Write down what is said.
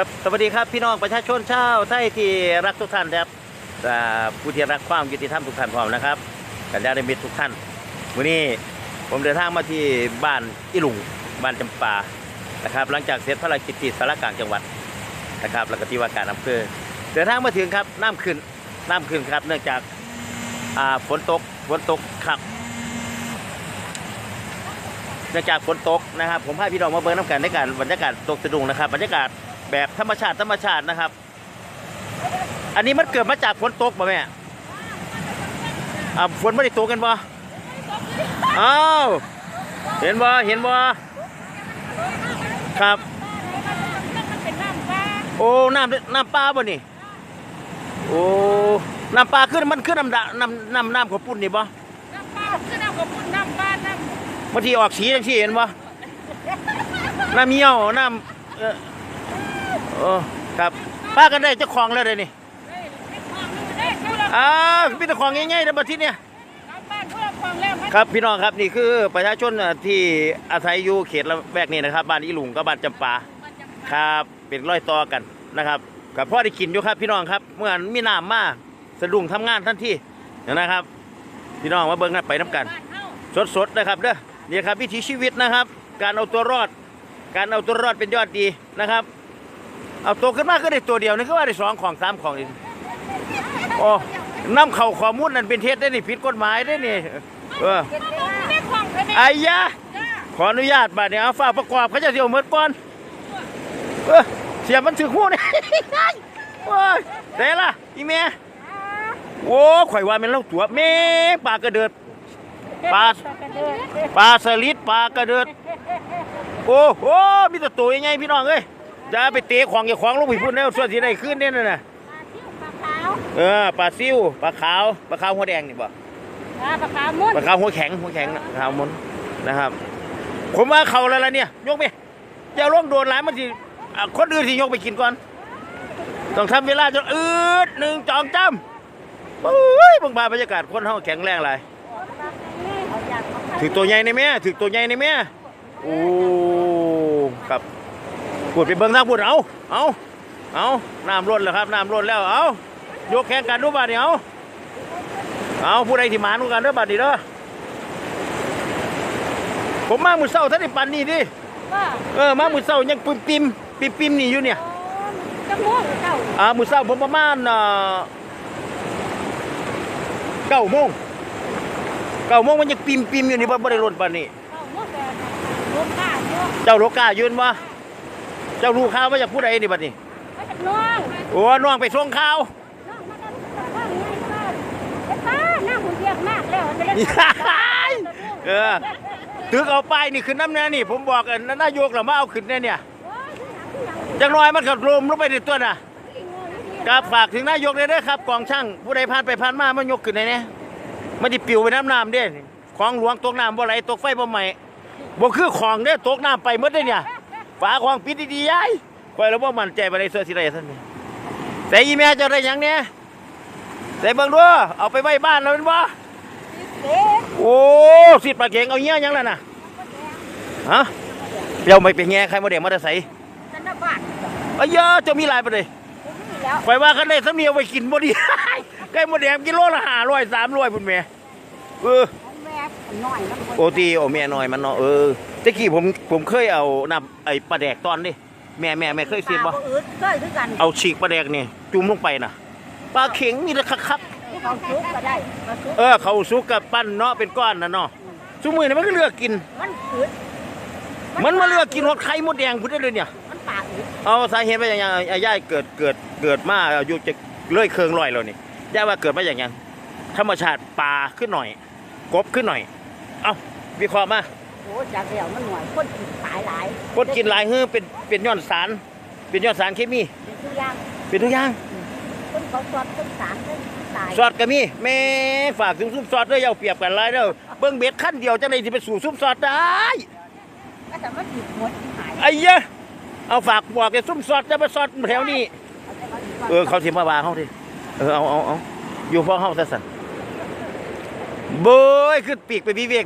ครับสวัสดีครับพี่น้องประชาชนชาวไทยที่รักทุกท่านนะครับผู้ที่รักความยุติธรรมทุกท่านพร้อมนะครับกัญญาณมิตรทุกท่านวันนี้ผมเดินทางมาที่บ้านอิหลุงบ้านจำปานะครับ หลังจากเสร็จภารกิจที่สารกลางจังหวัดนะครับแล้วก็ที่ว่าการอำเภอเดินทางมาถึงครับน้ำขึ้นน้ำขึ้นครับ เนื่องจากาฝนตกฝนตกครับเนื่องจากฝนตกนะครับ ผมพาพี่น้องมาเบิ่งน้ำกันในการบรรยากาศตกสะดุงนะครับบรรยากาศ แบบธรรมชาติธรรมชาตินะครับ อันนี้มันเกิดมาจากฝนตกป่ะแม่อ่าฝนไม่ได้ตกกันบ่อ้าวเห็นบ่เห็นบ่ครับมันเป็นน้ำปลาโอ้น้ำน้ำปลาบ่นี่โอ้น้ำปลาขึ้นมันขึ้นน้ำดะน้ำน้ำน้ำข้าวปุ้นนี่บ่น้ำปลาคือน้ำกระปุ้นน้ำปลาน้บางทีออกสีจังซี่เห็นบ่น้ำเมี่ยวน้ำเออ โอ้ครับป้ากันได้เจ้าของแล้วเดี๋ยวนี้ำเฮ้ยไอ้ของนี่ได้เขาละอ้าวพี่ตะของง่ายๆนะบัดที่เนี่ยน้ำบ้านเขาละของแล้วมันครับพี่น้องครับนี่คือประชาชนที่อาศัยอยู่เขตละแวกนี้นะครับบ้านอีหลุงกับบ้านจำปาครับเป็นร้อยต่อกันนะครับกับพ่อได้กินอยู่ครับพี่น้องครับเมื่อมีน้ำมาสะดุ้งทำงานทันทีนะครับ พี่น้องมาเบิ่งกันไปน้ำกันบ้านเฮาสดๆนะครับเด้อนี่ครับวิถีชีวิตนะครับ การเอาตัวรอด การเอาตัวรอดเป็นยอดดีนะครับ เอาตัวขึ้นมาก็ได้ตัวเดียวนี่ก็ว่าได้สองของสามของอีกโอ้น้ำเข่าข้อมูลนั่นเป็นเท็จได้นี่ผิดกฎหมายได้นี่เออเก็บได้ว่าได้ของไปไหมไอ้ยะจ้าขออนุญาตบัดนี้เอาฝ้ากประกอบเขาจะเสียวเหมือนก่อนเออเสียบมันถือคู่นี่โอ้ยเด้ล่ะอีเมียโอ้ข่อยว่ามันเล่าตัวแม่ปลากระเดิดปลาปลาสลิดปลากระเดิดโอ้โหมีแต่ตัวยังไงพี่น้องเอ้ย จะไปเตะของอย่าของลงไปพุ่นแล้วส่วนสีได้ขึ้นเนี่ยน่ะปลาขาวเออปลาซิวปลาขาวปลาขาวหัวแดงนี่บ่ปลาปลาขาวมุนปลาขาวหัวแข็งหัวแข็งนะขาวมนนะครับ ผมว่าเขาแล้วล่ะเนี่ยยกไปอย่าล่วงโดนหลายมันสิอะคนอื่นสิยกไปกินก่อน ต้องทำเวลาจนอืดหนึ่งจองจำโอ้ยเบางบาบรรยากาศคนเฮาแข็งแรงหลายเอาอย่างมาถือตัวใหญ่ในแม่ถือตัวใหญ่ในแม่โอ้ครับ พูดไปเบิ่งทางพูดเอาเอาเอาน้ำล้นแล้วครับน้ำล้นแล้วเอายกแข่งกันดูบัดนี้เอาเอาผู้ใดที่หมานูกันเด้อบัดนี้เด้อผมมามือเศร้าท่านได้ปันนี่ดิว่าเออมามือเศร้ายังปิมปิมปิมปิมนี่อยู่เนี่ยจะม่วงเจ้าอ่ามือเศร้าผมประมาณเอ่อเก้าโมงเก้าโมงมันยังปิมปิมอยู่นี่บ่บ่ได้ล้นปันนี่เจ้าม่วงแบบรวมข้าวเยอะเจ้าโลกายืนวะ เจ้ารู้ข่าวว่าจากผู้ใดนี่บัดนี้มาจากน้องโอ้น้องไปส่งข่าวน้องมาจากบ้านไงบ้านไอ้ป้าหน้าหุ่นเยียบมากแล้วจะเล่นเออตึกเอาไปนี่ขึ้นน้ำแน่นี่ ผมบอกกันนายกเรามาเอาขึ้นแน่เนี่ยจังน้อยมันก็ลมลงไปในตัวน่ะครับฝากถึงนายกเลยเด้อครับกองช่างผู้ใดผ่านไปผ่านมามันยกขึ้นในนี้มันดิปิวไปน้ำน้ำเด้ของหลวงตกน้ำบ่ไหลตกไฟบ่ไหม้บ่คือของเด้ตกน้ำไปหมดเด้เนี่ย ฝาของปิดดีๆยายคอยแล้วบ่มั่นใจบ่ได้เสื้อสิได้ซั่นนี่แต่อีแม่เจะได้หยังเนี่ยใส่เบิ่งดูเอาไปไว้บ้านแล้วเป็นบ่โอ้สิปลาเก่งเอาเงี้ยยังแล้วนะฮะเดี๋ยวไม่ไปแง่ใครมาเด็กมาแต่ใส่ฉันน่ะบ้านเอ้ยเยอะจะมีหลายไปเลยผมมีแล้วไปว่ากันได้สำเนียงไปกินบ่ดีไก่หมดแดงกิโลละห้าร้อยสามร้อยพุ่นแม่เออ ของแม่น้อยนะโอตีโอแม่น้อยมันเนาะเออตะกี้ผมผมเคยเอาน้ำไอ้ปลาแดกตอนนี่แม่แม่แม่เคยเสียบ่อืดเคยคือกันเอาฉีกปลาแดกนี่จุ่มลงไปน่ะปลาเข็งมีแต่คักเขาซุกก็ได้มาซุกๆเออเขาสุกกับปั้นเนาะเป็นก้อนน่ะเนาะซุมือนี่มันก็เลือกกิน มันอืดมันมาเลือกกินหดไข่มดแดงพุ่นได้เลยเนี่ยมันป่าอืดเอาสาเหตุมาอย่างยังไอ้ย่ายเกิดเกิดเกิดมาอายุจะเลื่อยเคืองลอยแล้วนี่ย่ายว่าเกิดมาอย่างยังธรรมชาติปลาขึ้นหน่อย กบขึ้นหน่อย เอาวิเคราะห์มาโอ้จากเดียวมันหน่วยคนกินตายหลายคนกินหลายเฮือเป็นเป็นย้อนสาร เป็นย้อนสารเคมี เป็นทุกอย่างเป็นทุกอย่างคนเขาสอดคนสารคนตายซอสก็มีแม่ฝากถึงซุปซอสเด้ออย่าเอาเปรียบกันหลายเด้อเบิ้งเบ็ดขั้นเดียวจังไดสิไปสู่ซุปซอสได้ก็แต่ว่าผิดหมดหายไอ้เหี้ยะเอาฝากบอกแกซุปซอสจะมาซอสแถวนี้ เออเขาสิมาว่าเขาดิเออเอาเอาเอาอยู่พ่อเฮาซะสั่น เบยขึ้นปีกไปวิเวก